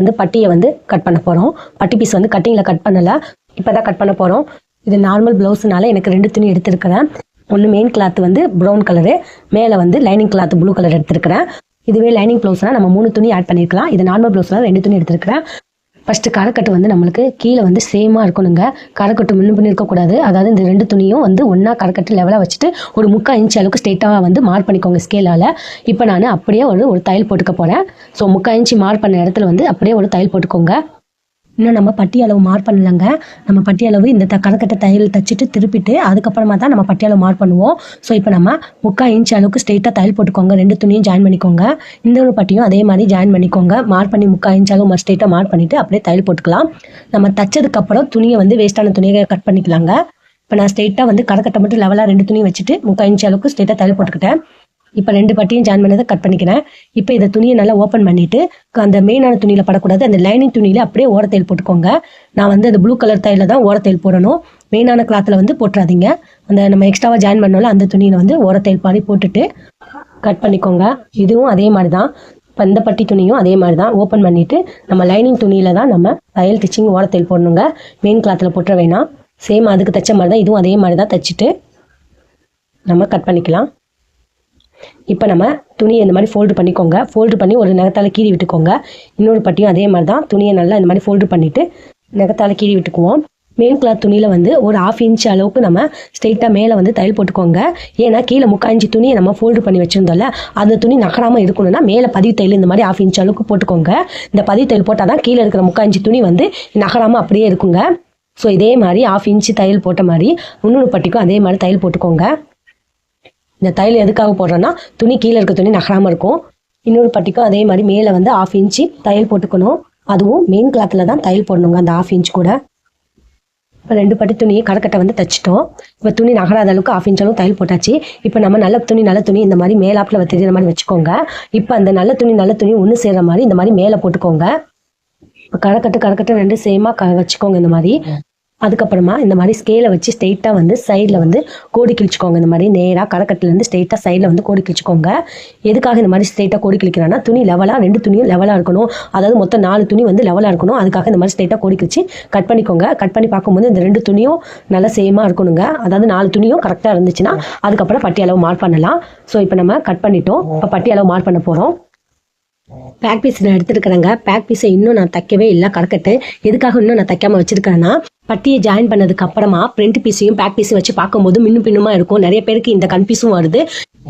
வந்து பட்டியை வந்து கட் பண்ண போகிறோம் பட்டி பீஸ் வந்து கட்டிங்கில் கட் பண்ணலை. இப்போ தான் கட் பண்ண போகிறோம் இது நார்மல் ப்ளவுஸ்னால எனக்கு ரெண்டு துணி எடுத்திருக்கிறேன். ஒன்று மெயின் கிளாத் வந்து ப்ரௌன் கலரு மேலே வந்து லைனிங் கிளாத் ப்ளூ கலர் எடுத்திருக்கிறேன். இதுவே லைனிங் ப்ளவுஸ்னால் நம்ம மூணு துணி ஆட் பண்ணியிருக்கலாம் இது நார்மல் ப்ளவுஸ்னால் ரெண்டு துணி எடுத்திருக்கிறேன். ஃபஸ்ட்டு கரைக்கட்டு வந்து நம்மளுக்கு கீழே வந்து சேமாக இருக்கணுங்க. கரைக்கட்டு முன்ன பண்ணி இருக்கக்கூடாது அதாவது இந்த ரெண்டு துணியும் வந்து ஒன்றா கரைக்கட்டு லெவலாக வச்சுட்டு ஒரு முக்கால் இன்ச் அளவுக்கு ஸ்ட்ரெயிட்டாக வந்து மார்க் பண்ணிக்கோங்க ஸ்கேலால் இப்போ நான் அப்படியே ஒரு ஒரு தையல் போட்டுக்க போகிறேன் ஸோ முக்கால் இன்ச்சு மார்க் பண்ண இடத்துல வந்து அப்படியே ஒரு தையல் போட்டுக்கோங்க. இன்னும் நம்ம பட்டி அளவு மார்க் பண்ணலங்க. நம்ம பட்டி அளவு இந்த த கணக்கட்டை தையல் தச்சுட்டு திருப்பிட்டு அதுக்கப்புறமா தான் நம்ம பட்டி அளவு மார்க் பண்ணுவோம். ஸோ இப்போ நம்ம முக்கால் இன்ச் அளவுக்கு ஸ்ட்ரெயிட்டாக தையல் போட்டுக்கோங்க. ரெண்டு துணியும் ஜாயின் பண்ணிக்கோங்க. இந்த ஒரு பட்டியும் அதே மாதிரி ஜாயின் பண்ணிக்கோங்க. மார்க் பண்ணி முக்கால் இன்ச் அளவு ஸ்ட்ரெயிட்டாக மார்க் பண்ணிவிட்டு அப்படியே தையல் போட்டுக்கலாம். நம்ம தச்சதுக்கப்புறம் துணியை வந்து வேஸ்ட்டான துணியை கட் பண்ணிக்கலாங்க. இப்போ நான் ஸ்ட்ரெயிட்டாக வந்து கடைக்கட்டை மட்டும் லெவலாக ரெண்டு துணி வச்சுட்டு முக்கால் இன்ச் அளவுக்கு ஸ்ட்ரெயிட்டாக தையல் போட்டுக்கிட்டேன். இப்போ ரெண்டு பட்டியும் ஜாயின் பண்ணதை கட் பண்ணிக்கிறேன். இப்போ இந்த துணியை நல்லா ஓப்பன் பண்ணிட்டு அந்த மெயினான துணியில் படக்கூடாது. அந்த லைனிங் துணியில் அப்படியே ஓரத்தையில் போட்டுக்கோங்க. நான் வந்து அந்த ப்ளூ கலர் தையில் தான் ஓரத்தையில் போடணும். மெயினான கிளாத்தில் வந்து போட்டுறாதீங்க. அந்த நம்ம எக்ஸ்ட்ராவாக ஜாயின் பண்ணோம்ல அந்த துணியில் வந்து ஓரத்தையில் பாடி போட்டுட்டு கட் பண்ணிக்கோங்க. இதுவும் அதே மாதிரி தான் இப்போ இந்த பட்டி துணியும் அதே மாதிரி தான் ஓப்பன் பண்ணிவிட்டு நம்ம லைனிங் துணியில் தான் நம்ம தையல் டிச்சிங் ஓரத்தையில் போடணுங்க. மெயின் கிளாத்தில் போட்டுற வேணாம். சேம் அதுக்கு தைச்ச மாதிரி தான் இதுவும் அதே மாதிரி தான் தைச்சிட்டு நம்ம கட் பண்ணிக்கலாம். இப்போ நம்ம துணியை இந்த மாதிரி ஃபோல்டு பண்ணிக்கோங்க. ஃபோல்டு பண்ணி ஒரு நகத்தால் கீறி விட்டுக்கோங்க. இன்னொரு பட்டியும் அதே மாதிரி தான் துணியை நல்லா இந்த மாதிரி ஃபோல்டு பண்ணிவிட்டு நகத்தால் கீறி விட்டுக்குவோம். மெயின் கிளாத் துணியில் வந்து ஒரு ஆஃப் இன்ச் அளவுக்கு நம்ம ஸ்ட்ரெயிட்டாக மேலே வந்து தையல் போட்டுக்கோங்க. ஏன்னா கீழே முக்கால் இன்ச்சு துணியை நம்ம ஃபோல்டு பண்ணி வச்சுருந்தோம்ல அந்த துணி நகராமல் இருக்கணும்னா மேலே பதிவு தையல் இந்த மாதிரி ஆஃப் இன்ச் அளவுக்கு போட்டுக்கோங்க. இந்த பதிவு தையல் போட்டால் தான் கீழே இருக்கிற முக்கால் இன்ச்சு துணி வந்து நகராமல் அப்படியே இருக்குங்க. ஸோ இதே மாதிரி ஆஃப் இன்ச்சு தையல் போட்ட மாதிரி இன்னொரு பட்டிக்கும் அதே மாதிரி தையல் போட்டுக்கோங்க. இந்த தையல் எதுக்காக போடுறோன்னா துணி கீழே இருக்க துணி நகராமல் இருக்கும். இன்னொரு பட்டிக்கும் அதே மாதிரி மேலே வந்து ஆஃப் இன்ச்சு தையல் போட்டுக்கணும். அதுவும் மெயின் கிளாத்தில் தான் தையல் போடணுங்க அந்த ஆஃப் இன்ச் கூட. இப்போ ரெண்டு பட்டி துணியை கடைக்கட்டை வந்து தைச்சிட்டோம். இப்போ துணி நகராத அளவுக்கு ஆஃப் இன்ச் அளவு தையல் போட்டாச்சு. இப்போ நம்ம நல்ல துணி நல்ல துணி இந்த மாதிரி மேலாப்பில் தெரியுற மாதிரி வச்சுக்கோங்க. இப்போ அந்த நல்ல துணி நல்ல துணி ஒன்று சேர்கிற மாதிரி இந்த மாதிரி மேலே போட்டுக்கோங்க. இப்போ கடைக்கட்டு கடைக்கட்டு ரெண்டு சேமாக க வச்சுக்கோங்க இந்த மாதிரி. அதுக்கப்புறமா இந்த மாதிரி ஸ்கேலை வச்சு ஸ்ட்ரெயிட்டாக வந்து சைடில் வந்து கோடி கிழிச்சிக்கோங்க. இந்த மாதிரி நேராக கடைக்கட்டுலேருந்து ஸ்ட்ரெயிட்டாக சைடில் வந்து கோடி கிழிச்சிக்கோங்க. எதுக்காக இந்த மாதிரி ஸ்ட்ரெயிட்டாக கோடி கிழிக்கிறேன்னா துணி லெவலாக ரெண்டு துணியும் லெவலாக இருக்கணும். அதாவது மொத்தம் நாலு துணி வந்து லெவலாக இருக்கணும். அதுக்காக இந்த மாதிரி ஸ்ட்ரெயிட்டாக கோடி கிழிச்சு கட் பண்ணிக்கோங்க. கட் பண்ணி பார்க்கும்போது இந்த ரெண்டு துணியும் நல்லா சேமாக இருக்கணுங்க. அதாவது நாலு துணியும் கரெக்டாக இருந்துச்சுன்னா அதுக்கப்புறம் பட்டி அளவு மார்க் பண்ணலாம். ஸோ இப்போ நம்ம கட் பண்ணிட்டோம். இப்போ பட்டி அளவு மார்க் பண்ண போகிறோம் பேக் பீஸ் நான் எடுத்துருக்கிறேங்க. பேக் பீஸை இன்னும் நான் தைக்கவே இல்லை. கறக்கட்டு எதுக்காக இன்னும் நான் தைக்காமல் வச்சுருக்கேன்னா பட்டியை ஜாயின் பண்ணதுக்கு அப்புறமா பிரிண்ட் பீஸையும் பேக் பீஸையும் வச்சு பார்க்கும்போது மின்னும் பின்னுமா இருக்கும். நிறைய பேருக்கு இந்த கன்ஃபியூஸும் வருது.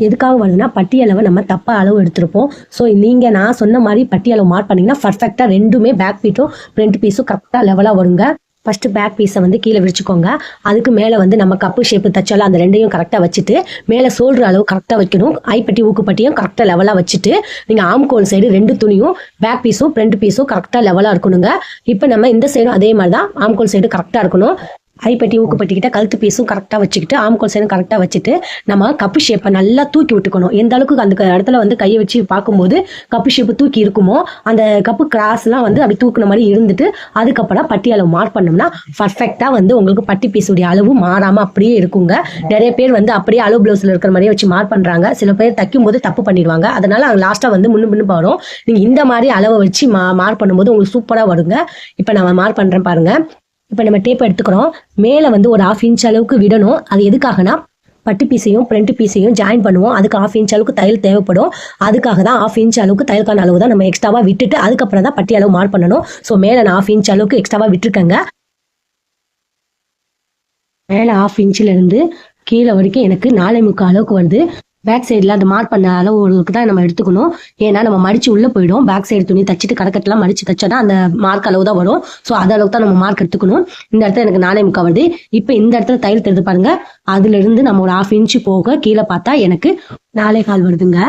எதுக்காக வருதுன்னா பட்டி அளவை நம்ம தப்பா அளவு எடுத்திருப்போம். ஸோ நீங்க நான் சொன்ன மாதிரி பட்டி அளவு மார்க் பண்ணீங்கன்னா பர்ஃபெக்டாக ரெண்டுமே பேக் பீட்டும் பிரிண்ட் பீஸும் கரெக்டாக லெவலாக வருங்க. ஃபஸ்ட்டு பேக் பீஸை வந்து கீழே விரிச்சுக்கோங்க. அதுக்கு மேலே வந்து நம்ம கப்பு ஷேப்பு தச்சாலும் அந்த ரெண்டையும் கரெக்டாக வச்சுட்டு மேலே சோல்டர் அளவு கரெக்டாக வைக்கணும். ஐப்பட்டி ஊக்குப்பட்டியும் கரெக்டாக லெவலாக வச்சுட்டு நீங்கள் ஆம்கோல் சைடு ரெண்டு துணியும் பேக் பீஸும் ஃப்ரண்ட் பீஸும் கரெக்டாக லெவலாக இருக்கணுங்க. இப்போ நம்ம இந்த சைடும் அதே மாதிரி தான் ஆம்கோல் சைடு கரெக்டாக இருக்கணும். ஐப்பட்டி ஊக்குப்பட்டிக்கிட்ட கழுத்து பீஸும் கரெக்டாக வச்சுக்கிட்டு ஆம்கோல் சைடும் கரெக்டாக வச்சுட்டு நம்ம கப்பு ஷேப்பை நல்லா தூக்கி விட்டுக்கணும். எந்த அளவுக்கு அந்த இடத்துல வந்து கையை வச்சு பார்க்கும்போது கப்பு ஷேப்பு தூக்கி இருக்குமோ அந்த கப்பு கிராஸ்லாம் வந்து அப்படி தூக்குன மாதிரி இருந்துட்டு அதுக்கப்புறம் பட்டி அளவு மார்க் பண்ணோம்னா பர்ஃபெக்டாக வந்து உங்களுக்கு பட்டி பீஸுடைய அளவு மாறாமல் அப்படியே இருக்குங்க. நிறைய பேர் வந்து அப்படியே அளவு ப்ளவுஸில் இருக்கிற மாதிரியே வச்சு மார்க் பண்ணுறாங்க சில பேர் தைக்கும் போது தப்பு பண்ணிடுவாங்க. அதனால லாஸ்ட்டாக வந்து முன்னு முன்னு வரும் நீங்கள் இந்த மாதிரி அளவை வச்சு மா மார்க் பண்ணும்போது உங்களுக்கு சூப்பராக வருங்க. இப்போ நான் மார்க் பண்ணுறேன் பாருங்க. இப்போ நம்ம டேப் எடுத்துக்கிறோம். மேலே வந்து ஒரு ஆஃப் இன்ச் அளவுக்கு விடணும். அது எதுக்காகனா பட்டு பீஸையும் ப்ரிண்ட் பீஸையும் ஜாயின் பண்ணுவோம். அதுக்கு ஆஃப் இன்ச் அளவுக்கு தையல் தேவைப்படும். அதுக்காக தான் ஆஃப் இன்ச் அளவுக்கு தையல்கான அளவு தான் நம்ம எக்ஸ்ட்ராவாக விட்டுட்டு அதுக்கப்புறம் தான் பட்டி அளவு மார்க் பண்ணணும். ஸோ மேலே நான் ஆஃப் இன்ச் அளவுக்கு எக்ஸ்ட்ராவாக விட்டுருக்கேங்க. மேலே ஆஃப் இன்ச்சிலேருந்து கீழே வரைக்கும் எனக்கு நாலே முக்கால் அளவுக்கு வருது. பேக் சைடில் அந்த மார்க் பண்ண அளவுக்கு தான் நம்ம எடுத்துக்கணும். ஏன்னா நம்ம மடிச்சு உள்ளே போயிடும். பேக் சைடு துணி தச்சுட்டு கடக்கட்டெல்லாம் மடிச்சு தச்சா தான் அந்த மார்க் அளவு தான் வரும். ஸோ அது அளவுக்கு தான் நம்ம மார்க் எடுத்துக்கணும். இந்த இடத்துல எனக்கு நாலே முக்கால் வருது. இப்போ இந்த இடத்துல தையல் தெரிந்து பாருங்க. அதுலேருந்து நம்ம ஒரு ஆஃப் இன்ச்சு போக கீழே பார்த்தா எனக்கு நாலே கால் வருதுங்க.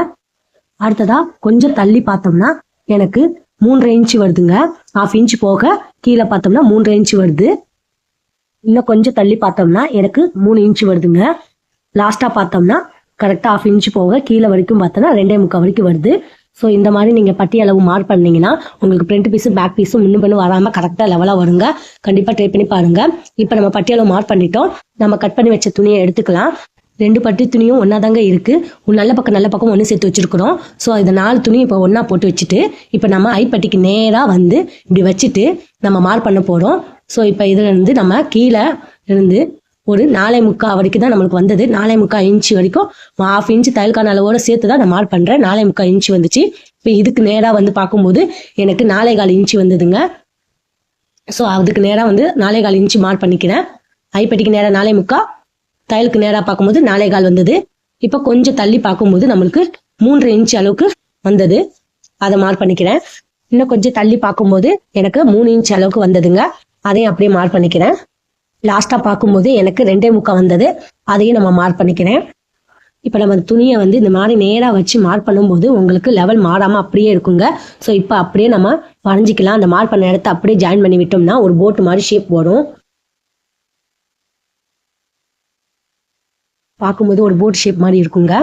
அடுத்ததா கொஞ்சம் தள்ளி பார்த்தோம்னா எனக்கு மூன்றரை இன்ச்சு வருதுங்க. ஆஃப் இன்ச்சு போக கீழே பார்த்தோம்னா மூன்றரை இன்ச்சு வருது. இன்னும் கொஞ்சம் தள்ளி பார்த்தோம்னா எனக்கு மூணு இன்ச் வருதுங்க. லாஸ்ட்டாக பார்த்தோம்னா கரெக்டாக ஆஃப் இன்ச் போக கீழே வரைக்கும் பார்த்தோன்னா ரெண்டே முக்கால் வரைக்கும் வருது. ஸோ இந்த மாதிரி நீங்கள் பட்டி அளவு மார்க் பண்ணீங்கன்னா உங்களுக்கு ஃப்ரண்ட் பீஸும் பேக் பீஸும் முன்னும் பண்ணு வராமல் கரெக்டாக லெவலாக வருங்க. கண்டிப்பாக ட்ரை பண்ணி பாருங்க. இப்போ நம்ம பட்டி அளவு மார்க் பண்ணிட்டோம். நம்ம கட் பண்ணி வச்ச துணியை எடுத்துக்கலாம். ரெண்டு பட்டி துணியும் ஒன்றா தாங்க இருக்குது ஒரு நல்ல பக்கம் நல்ல பக்கம் ஒன்று சேர்த்து வச்சுருக்குறோம். ஸோ இந்த நாலு துணியும் இப்போ ஒன்றா போட்டு வச்சுட்டு இப்போ நம்ம ஐப்பட்டிக்கு நேராக வந்து இப்படி வச்சுட்டு நம்ம மார்க் பண்ண போகிறோம் ஸோ இப்போ இதில் இருந்து நம்ம கீழே இருந்து ஒரு நாலே முக்கால் வரைக்கும் தான் நம்மளுக்கு வந்தது. நாலே முக்கால் இன்ச்சு வரைக்கும் ஹாஃப் இன்ச்சு தையல்கான அளவோட சேர்த்து தான் நான் மார்க் பண்ணுறேன் நாலே முக்கால் இன்ச்சு வந்துச்சு. இப்போ இதுக்கு நேராக வந்து பார்க்கும்போது எனக்கு நாலே கால் இன்ச்சு வந்ததுங்க. ஸோ அதுக்கு நேராக வந்து நாலே கால் இன்ச்சு மார்க் பண்ணிக்கிறேன். ஐப்பட்டிக்கு நேராக நாலே முக்கால் தையலுக்கு நேராக பார்க்கும்போது நாலே கால் வந்தது. இப்போ கொஞ்சம் தள்ளி பார்க்கும்போது நம்மளுக்கு மூன்று இன்ச்சு அளவுக்கு வந்தது. அதை மார்க் பண்ணிக்கிறேன். இன்னும் கொஞ்சம் தள்ளி பார்க்கும்போது எனக்கு மூணு இன்ச் அளவுக்கு வந்ததுங்க. அதையும் அப்படியே மார்க் பண்ணிக்கிறேன். லாஸ்ட்டாக பார்க்கும்போது எனக்கு ரெண்டே முக்கா வந்தது. அதையும் நம்ம மார்க் பண்ணிக்கிறேன். இப்போ நம்ம துணியை வந்து இந்த மாதிரி நேராக வச்சு மார்க் பண்ணும்போது உங்களுக்கு லெவல் மாறாமல் அப்படியே இருக்குங்க. ஸோ இப்போ அப்படியே நம்ம வரைஞ்சிக்கலாம். அந்த மார்க் பண்ண இடத்த அப்படியே ஜாயின் பண்ணி விட்டோம்னா ஒரு போட்டு மாதிரி ஷேப் வரும். பார்க்கும்போது ஒரு போட் ஷேப் மாதிரி இருக்குங்க.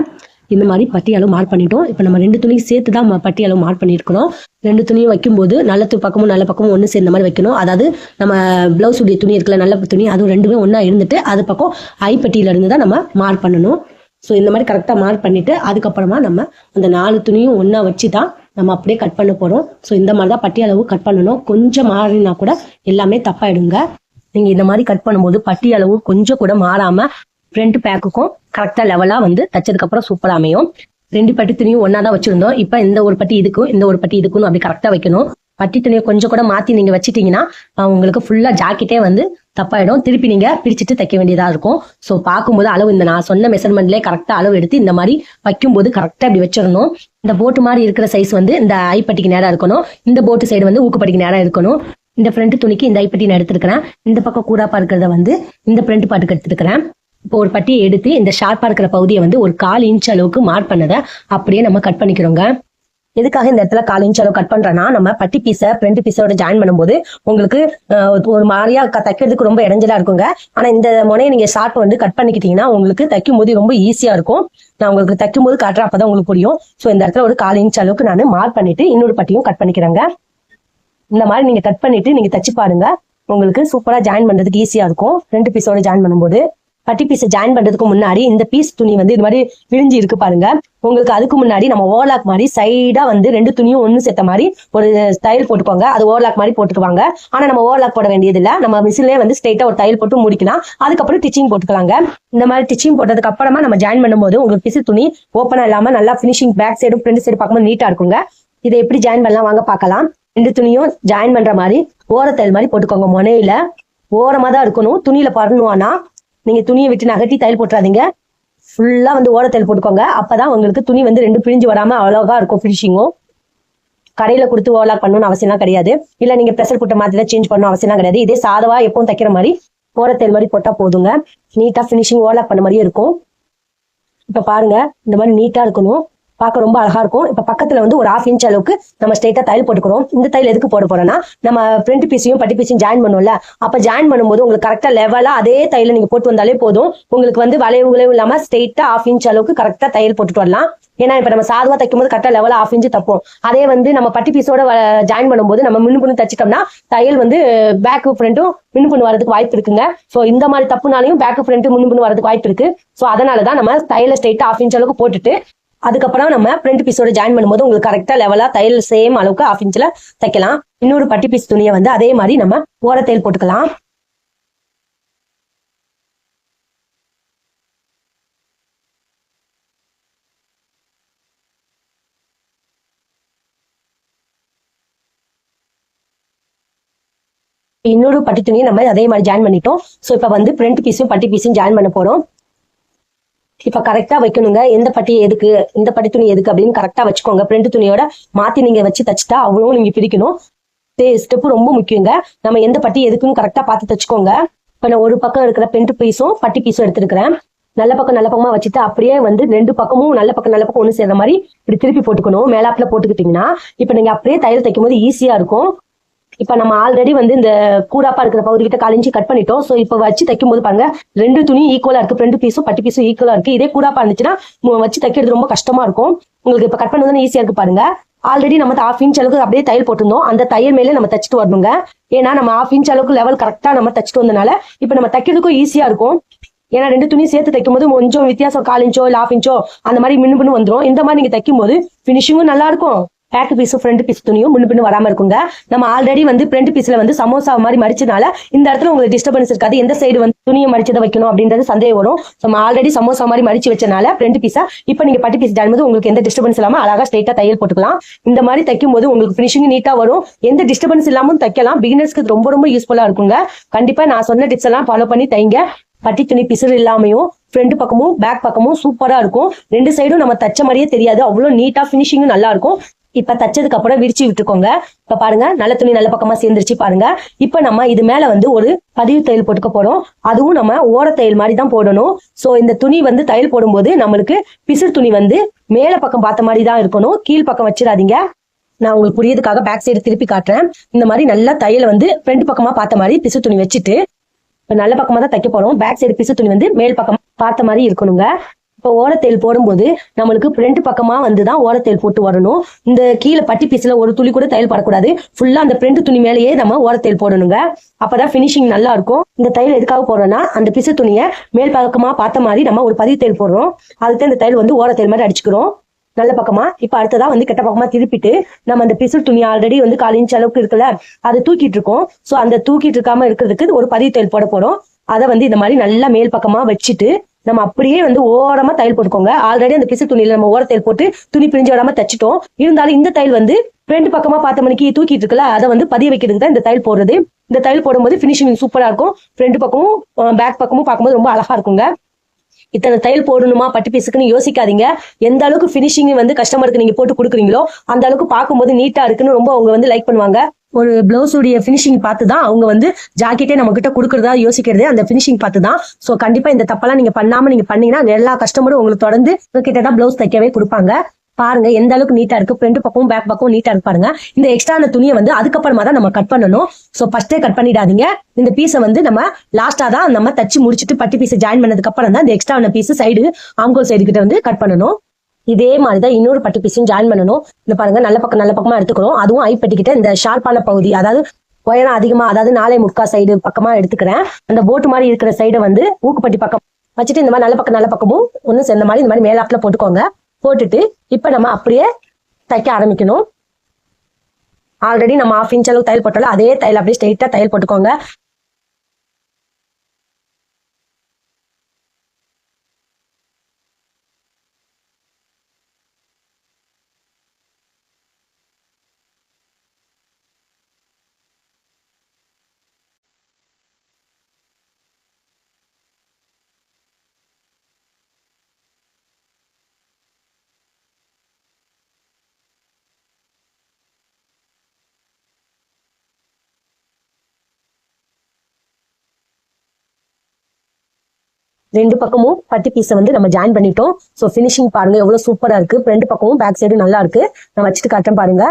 இந்த மாதிரி பட்டி அளவு மார்க் பண்ணிட்டோம். இப்போ நம்ம ரெண்டு துணியும் சேர்த்து தான் ம- பட்டி அளவு மார்க் பண்ணியிருக்கிறோம். ரெண்டு துணியும் வைக்கும்போது நல்ல து பக்கமும் நல்ல பக்கமும் ஒன்று சேர்ந்த மாதிரி வைக்கணும். அதாவது நம்ம பிளவுஸ் உடைய துணி இருக்குல்ல நல்ல துணி அதுவும் ரெண்டுமே ஒன்றா இருந்துட்டு அது பக்கம் ஐப்பட்டியில இருந்து தான் நம்ம மார்க் பண்ணணும். ஸோ இந்த மாதிரி கரெக்டாக மார்க் பண்ணிட்டு அதுக்கப்புறமா நம்ம அந்த நாலு துணியும் ஒன்றா வச்சு தான் நம்ம அப்படியே கட் பண்ண போகிறோம் ஸோ இந்த மாதிரி தான் பட்டி அளவு கட் பண்ணணும். கொஞ்சம் மாறினா கூட எல்லாமே தப்பாயிடுங்க. நீங்கள் இந்த மாதிரி கட் பண்ணும்போது பட்டி அளவு கொஞ்சம் கூட மாறாமல் ஃப்ரண்ட் பேக்குக்கும் கரெக்டாக லெவலாக வந்து தச்சதுக்கப்புறம் சூப்பராக அமையும். ரெண்டு பட்டி துணியும் ஒன்றா தான் வச்சுருந்தோம். இப்போ இந்த ஒரு பட்டி இதுக்கும் இந்த ஒரு பட்டி இதுக்கும் அப்படி கரெக்டாக வைக்கணும். பட்டி துணியை கொஞ்சம் கூட மாற்றி நீங்கள் வச்சிட்டீங்கன்னா உங்களுக்கு ஃபுல்லாக ஜாக்கெட்டே வந்து தப்பாயிடும். திருப்பி நீங்கள் பிரிச்சுட்டு தைக்க வேண்டியதாக இருக்கும். ஸோ பார்க்கும்போது அளவு இந்த நான் சொன்ன மெஷர்மெண்ட்லேயே கரெக்டாக அளவு எடுத்து இந்த மாதிரி வைக்கும்போது கரெக்டாக இப்படி வச்சிடணும். இந்த போட்டு மாதிரி இருக்கிற சைஸ் வந்து இந்த ஐப்பட்டிக்கு நேரம் இருக்கணும். இந்த போட்டு சைடு வந்து ஊக்குப்பட்டிக்கு நேராக இருக்கணும். இந்த ஃப்ரண்ட் துணிக்கு இந்த ஐப்பட்டி நான் எடுத்துருக்கிறேன். இந்த பக்கம் கூறாப்பா இருக்கிறத வந்து இந்த ஃப்ரண்ட் பாட்டுக்கு எடுத்துருக்கிறேன். இப்போ ஒரு பட்டியை எடுத்து இந்த ஷார்ப்பா இருக்கிற பகுதியை வந்து ஒரு கால் இன்ச் அளவுக்கு மார்க் பண்ணதை அப்படியே நம்ம கட் பண்ணிக்கிறோங்க. எதுக்காக இந்த இடத்துல கால் இன்ச் அளவு கட் பண்றேன்னா நம்ம பட்டி பீஸை ஃப்ரண்ட் பீஸோட ஜாயின் பண்ணும்போது உங்களுக்கு ஒரு மாதிரியா தைக்கிறதுக்கு ரொம்ப இடைஞ்சலா இருக்குங்க. ஆனா இந்த முனையை நீங்க ஷார்ட் வந்து கட் பண்ணிக்கிட்டீங்கன்னா உங்களுக்கு தைக்கும் போது ரொம்ப ஈஸியா இருக்கும். நான் உங்களுக்கு தைக்கும் போது காட்டுறேன் அப்பதான் உங்களுக்கு புரியும். ஸோ இந்த இடத்துல ஒரு கால் இன்ச் அளவுக்கு நான் மார்க் பண்ணிட்டு இன்னொரு பட்டியும் கட் பண்ணிக்கிறேங்க. இந்த மாதிரி நீங்க கட் பண்ணிட்டு நீங்க தச்சு பாருங்க. உங்களுக்கு சூப்பரா ஜாயின் பண்றதுக்கு ஈஸியா இருக்கும். ரெண்டு பீஸோட ஜாயின் பண்ணும்போது. பட்டி பீஸை ஜாயின் பண்றதுக்கு முன்னாடி இந்த பீஸ் துணி வந்து இது மாதிரி விரிஞ்சு இருக்கு பாருங்க. உங்களுக்கு அதுக்கு முன்னாடி நம்ம ஓவர்லாக் மாதிரி சைடா வந்து ரெண்டு துணியும் ஒண்ணு சேர்த்த மாதிரி ஒரு தையல் போட்டுக்கோங்க. அது ஓவர்லாக் மாதிரி போட்டுக்குவாங்க. ஆனா நம்ம ஓலாக் போட வேண்டியது இல்ல நம்ம மிஷின்லயே வந்து ஸ்ட்ரைட்டா ஒரு தையல் போட்டு முடிக்கலாம். அதுக்கப்புறம் டிச்சிங் போட்டுக்கலாங்க. இந்த மாதிரி டிச்சிங் போட்டதுக்கு அப்புறமா நம்ம ஜாயின் பண்ணும்போது உங்களுக்கு பிசு துணி ஓப்பனா இல்லாம நல்லா ஃபினிஷிங் பேக் சைடும் ஃப்ரண்ட் சைடு பார்க்கும்போது நீட்டா இருக்குங்க. இதை எப்படி ஜாயின் பண்ணலாம்? வாங்க பார்க்கலாம். ரெண்டு துணியும் ஜாயின் பண்ற மாதிரி ஓரத்தையல் மாதிரி போட்டுக்கோங்க. முனையில ஓரமா தான் இருக்கணும். துணியில பரணுவானா நீங்க துணியை விட்டு நகட்டி தையல் போட்டுறாதீங்க. ஃபுல்லா வந்து ஓரத்தையல் போட்டுக்கோங்க. அப்பதான் உங்களுக்கு துணி வந்து ரெண்டு பிரிஞ்சு வராம அழகா இருக்கும் ஃபினிஷிங்கும் கடையில கொடுத்து ஓலாக் பண்ணணும்னு அவசியம்லாம் கிடையாது. இல்ல நீங்க ப்ரெஷர் புட்ட மாதிரி சேஞ்ச் பண்ணணும் அவசியம்லாம் கிடையாது. இதே சாதவா எப்பவும் தைக்கிற மாதிரி ஓரத்தையல் மாதிரி போட்டா போதுங்க. நீட்டா ஃபினிஷிங் ஓலாக் பண்ண மாதிரியே இருக்கும். இப்ப பாருங்க இந்த மாதிரி நீட்டா இருக்கணும். பார்க்க ரொம்ப அழகா இருக்கும். இப்ப பக்கத்துல வந்து ஒரு ஹாஃப் இன்ச் அளவுக்கு நம்ம ஸ்ட்ரைட்டா தையல் போட்டுக்கிறோம். இந்த தையல் எதுக்கு போட போறோம்னா நம்ம பிரிண்ட் பீஸையும் பட்டி பீஸையும் ஜாயின் பண்ணுவோம்ல அப்ப ஜாயின் பண்ணும்போது உங்களுக்கு கரெக்டா லெவலா அதே தையல நீங்க போட்டு வந்தாலே போதும். உங்களுக்கு வந்து வளைவு இல்லாம ஸ்ட்ரைட்டா ஹாஃப் இன்ச் அளவுக்கு கரெக்டா தையல் போட்டுட்டு வரலாம். ஏன்னா இப்ப நம்ம சாதுவா தைக்கும் போது கரெக்டா லெவலா ஹாஃப் இன்ச் தப்போம். அதே வந்து நம்ம பட்டி பீஸோட ஜாயின் பண்ணும்போது நம்ம மின்னு பண்ணி தச்சிட்டோம்னா தையல் வந்து பேக்கு ஃப்ரண்ட்டும் மின்னு பண்ணி வரதுக்கு வாய்ப்பு இருக்குங்க. சோ இந்த மாதிரி தப்புனாலையும் பேக்கு ஃப்ரண்ட் மின்னு பண்ணி வரதுக்கு வாய்ப்பு இருக்கு. சோ அதனாலதான் நம்ம தையல ஸ்ட்ரைட்டா ஹாஃப் இன்ச் அளவுக்கு போட்டுட்டு அதுக்கப்புறம் நம்ம பிரிண்ட் பீஸோட ஜாயின் பண்ணும்போது உங்களுக்கு கரெக்டாக லெவலாக தையல் சேம் அளவுக்கு ஆஃப் இன்ச்சில் தைக்கலாம். இன்னொரு பட்டி பீஸ் துணியை வந்து அதே மாதிரி நம்ம ஓர தையல் போட்டுக்கலாம். இன்னொரு பட்டி துணியை நம்ம அதே மாதிரி ஜாயின் பண்ணிட்டோம். ஸோ இப்போ வந்து பிரிண்ட் பீஸும் பட்டி பீஸும் ஜாயின் பண்ண போகிறோம் இப்ப கரெக்டா வைக்கணுங்க. எந்த பட்டி எதுக்கு? இந்த பட்டி துணி எதுக்கு அப்படின்னு கரெக்டா வச்சுக்கோங்க. பிரிண்ட் துணியோட மாத்தி நீங்க வச்சு தச்சுட்டா அவ்வளவும் நீங்க பிரிக்கணும். ஸ்டெப் ரொம்ப முக்கியங்க. நம்ம எந்த பட்டி எதுக்குன்னு கரெக்டா பார்த்து தச்சுக்கோங்க. இப்ப நான் ஒரு பக்கம் இருக்கிற பெண்ட் பீஸும் பட்டி பீஸும் எடுத்துருக்கிறேன். நல்ல பக்கம் நல்ல பக்கமா வச்சுட்டு அப்படியே வந்து ரெண்டு பக்கமும் நல்ல பக்கம் நல்ல பக்கம் ஒண்ணு சேர்ற மாதிரி இப்படி திருப்பி போட்டுக்கணும். மேலாப்புல போட்டுக்கிட்டீங்கன்னா இப்ப நீங்க அப்படியே தையல் தைக்கும் போது ஈஸியா இருக்கும். இப்ப நம்ம ஆல்ரெடி வந்து இந்த கூடாப்பா இருக்கிற பகுதி கிட்ட காலிஞ்சி கட் பண்ணிட்டோம். சோ இப்ப வச்சு தைக்கும் போது பாருங்க ரெண்டு துணி ஈக்குவலா இருக்கு. ரெண்டு பீஸும் பட்டு பீஸும் ஈக்குவலா இருக்கு. இதே கூடாப்பா இருந்துச்சுன்னா வச்சு தைக்கிறது ரொம்ப கஷ்டமா இருக்கும். உங்களுக்கு இப்ப கட் பண்ணது ஈஸியா இருக்கு பாருங்க. ஆல்ரெடி நம்ம ஹாஃப் இன்ச் அளவுக்கு அப்படியே தையல் போட்டிருந்தோம். அந்த தையல் மேலே நம்ம தச்சுட்டு வரணுங்க. ஏன்னா நம்ம ஹாஃப் இன்ச் அளவுக்கு லெவல் கரெக்டா நம்ம தச்சுட்டு வந்தனால இப்ப நம்ம தைக்கிறதுக்கும் ஈஸியா இருக்கும். ஏன்னா ரெண்டு துணி சேர்த்து தைக்கும் போது கொஞ்சம் வித்தியாசம் கால் இன்ச்சோ இல்லை இன்ச்சோ அந்த மாதிரி மின்னு பின்னு வந்துரும். இந்த மாதிரி நீங்க தைக்கும் போது ஃபினிஷிங்கும் நல்லா இருக்கும். பேக் பீஸும் ஃப்ரண்ட் பீஸ் துணியும் முன்னு பின்னு வராம இருக்குங்க. நம்ம ஆல்ரெடி வந்து ஃப்ரண்ட் பீஸில் வந்து சமோசா மாதிரி மடிச்சனால இந்த இடத்துல உங்களுக்கு டிஸ்டர்பன்ஸ் இருக்காது. எந்த சைடு வந்து துணியை மடிச்சதை வைக்கணும் அப்படின்றது சந்தேகம் வரும். நம்ம ஆல்ரெடி சமோசா மாதிரி மடிச்சு வச்சனால ஃப்ரண்ட் பீஸா இப்போ நீங்க பட்டி பீஸ் போது உங்களுக்கு எந்த டிஸ்டர்பன்ஸ் இல்லாமல் அழகா ஸ்ட்ரைட்டாக தையல் போட்டுக்கலாம். இந்த மாதிரி தைக்கும் போது உங்களுக்கு ஃபினிஷிங் நீட்டாக வரும். எந்த டிஸ்டர்பன்ஸ் இல்லாமல் தைக்கலாம். பிகினர்ஸ்க்கு ரொம்ப ரொம்ப யூஸ்ஃபுல்லா இருக்குங்க. கண்டிப்பா நான் சொன்ன டிப்ஸ் எல்லாம் ஃபாலோ பண்ணி தைங்க. பட்டி துணி பிசுறு இல்லாமையும் ஃப்ரண்ட் பக்கமும் பேக் பக்கமும் சூப்பராக இருக்கும். ரெண்டு சைடும் நம்ம தச்ச மாதிரியே தெரியாது. அவ்வளோ நீட்டா ஃபினிஷிங்கும் நல்லா இருக்கும். இப்ப தச்சதுக்கு அப்புறம் விரிச்சு விட்டுக்கோங்க. இப்ப பாருங்க நல்ல துணி நல்ல பக்கமா சேர்ந்துருச்சு பாருங்க. இப்ப நம்ம இது மேல வந்து ஒரு பதிவு தையல் போட்டுக்க போறோம். அதுவும் நம்ம ஓர தையல் மாதிரி தான் போடணும். சோ இந்த துணி வந்து தையல் போடும்போது நம்மளுக்கு பிசு துணி வந்து மேல பக்கம் பார்த்த மாதிரி தான் இருக்கணும். கீழ் பக்கம் வச்சிடாதீங்க. நான் உங்களுக்கு புரியதுக்காக பேக் சைடு திருப்பி காட்டுறேன். இந்த மாதிரி நல்லா தையல் வந்து ஃப்ரண்ட் பக்கமா பார்த்த மாதிரி பிசு துணி வச்சுட்டு இப்ப நல்ல பக்கமா தான் தைக்க போறோம். பேக் சைடு பிசு துணி வந்து மேல் பக்கம் பார்த்த மாதிரி இருக்கணுங்க. இப்போ ஓரத்தையில் போடும்போது நம்மளுக்கு ஃப்ரண்ட் பக்கமா வந்து தான் ஓரத்தையில் போட்டு வரணும். இந்த கீழே பட்டி பீஸ்ல ஒரு துளி கூட தையல் படக்கூடாது. ஃபுல்லா அந்த பிரிண்ட் துணி மேலேயே நம்ம ஓரத்தையில் போடணுங்க. அப்பதான் ஃபினிஷிங் நல்லா இருக்கும். இந்த தையல் எதுக்காக போடுறோம்னா அந்த பிசு துணியை மேல் பக்கமா பார்த்த மாதிரி நம்ம ஒரு பதிவு தையல் போடுறோம். அதுக்கு இந்த தையல் வந்து ஓரத்தையல் மாதிரி அடிச்சுக்கிறோம். நல்ல பக்கமா. இப்ப அடுத்ததா வந்து கெட்ட பக்கமா திருப்பிட்டு நம்ம அந்த பிசு துணி ஆல்ரெடி வந்து கால் இன்ச் அளவுக்கு இருக்குல்ல அதை தூக்கிட்டு இருக்கோம். சோ அந்த தூக்கிட்டு இருக்காம இருக்கிறதுக்கு ஒரு பதிவு தையல் போட போறோம். அதை வந்து இந்த மாதிரி நல்லா மேல் பக்கமா வச்சுட்டு நம்ம அப்படியே வந்து ஓரமா தையல் போட்டுக்கோங்க. ஆல்ரெடி அந்த பிசு துணியில நம்ம ஓர தையல் போட்டு துணி பிரிஞ்சு விடாம தச்சிட்டோம். இருந்தாலும் இந்த தையல் வந்து ரெண்டு பக்கமா பார்த்த மணிக்கு தூக்கிட்டு இருக்குல்ல அதை வந்து பதிய வைக்கிறதுக்கு தான் இந்த தையல் போடுறது. இந்த தையல் போடும்போது ஃபினிஷிங் சூப்பரா இருக்கும். ஃப்ரண்ட் பக்கமும் பேக் பக்கமும் பார்க்கும்போது ரொம்ப அழகா இருக்குங்க. இத்தனை தையல் போடணுமா? பட்டு பீஸுக்குன்னு யோசிக்காதீங்க. எந்த அளவுக்கு ஃபினிஷிங் வந்து கஸ்டமருக்கு நீங்க போட்டு கொடுக்குறீங்களோ அந்த அளவுக்கு பார்க்கும்போது நீட்டா இருக்குன்னு ரொம்ப அவங்க வந்து லைக் பண்ணுவாங்க. ஒரு பிளவுஸ் உடைய ஃபினிஷிங் பார்த்து தான் அவங்க வந்து ஜாக்கெட்டே நம்ம கிட்ட கொடுக்குறதா யோசிக்கிறதே அந்த ஃபினிஷிங் பார்த்து தான் ஸோ கண்டிப்பா இந்த தப்பெல்லாம் நீங்க பண்ணாம நீங்க பண்ணீங்கன்னா எல்லா கஸ்டமரும் உங்களுக்கு தொடர்ந்து கிட்ட தான் பிளவுஸ் தைக்கவே கொடுப்பாங்க. பாருங்க எந்த அளவுக்கு நீட்டா இருக்கு. ஃப்ரண்ட் பக்கம் பேக் பக்கம் நீட்டா இருக்கு பாருங்க. இந்த எக்ஸ்ட்ரான துணியை வந்து அதுக்கப்புறமா தான் நம்ம கட் பண்ணணும். ஸோ ஃபர்ஸ்டே கட் பண்ணிடாதீங்க. இந்த பீஸை வந்து நம்ம லாஸ்டா தான் நம்ம தச்சு முடிச்சுட்டு பட்டி பீஸை ஜாயின் பண்ணதுக்கு அப்புறம் தான் இந்த எக்ஸ்ட்ரான பீஸ் சைடு ஆங்கோல் சைடு கிட்ட வந்து கட் பண்ணணும். இதே மாதிரி தான் இன்னொரு பட்டு பீஸையும் ஜாயின் பண்ணணும். இந்த பாருங்க நல்ல பக்கம் நல்ல பக்கமா எடுத்துக்கிறோம். அதுவும் ஐ பெட்டிக்கிட்ட இந்த ஷார்ப்பான பகுதி அதாவது உயரம் அதிகமா அதாவது நாளை முக்கா சைடு பக்கமா எடுத்துக்கிறேன். அந்த போட்டு மாதிரி இருக்கிற சைடை வந்து ஊக்குப்பட்டி பக்கம் வச்சுட்டு இந்த மாதிரி நல்ல பக்கம் நல்ல பக்கமும் ஒன்றும் சேர்ந்த மாதிரி இந்த மாதிரி மேலாப்பில் போட்டுக்கோங்க. போட்டுட்டு இப்போ நம்ம அப்படியே தைக்க ஆரம்பிக்கணும். ஆல்ரெடி நம்ம ஆஃப் இன்ச் அளவுக்கு தையல் போட்டாலும் அதே தையல் அப்படியே ஸ்ட்ரைட்டா தையல் போட்டுக்கோங்க. ரெண்டு பக்கமும் பட்டி பீஸை வந்து நம்ம ஜாயின் பண்ணிட்டோம். ஸோ ஃபினிஷிங் பாருங்க எவ்வளவு சூப்பரா இருக்கு. ரெண்டு பக்கமும் பேக் சைடு நல்லா இருக்கு. நான் வச்சுட்டு காட்டுறேன் பாருங்க.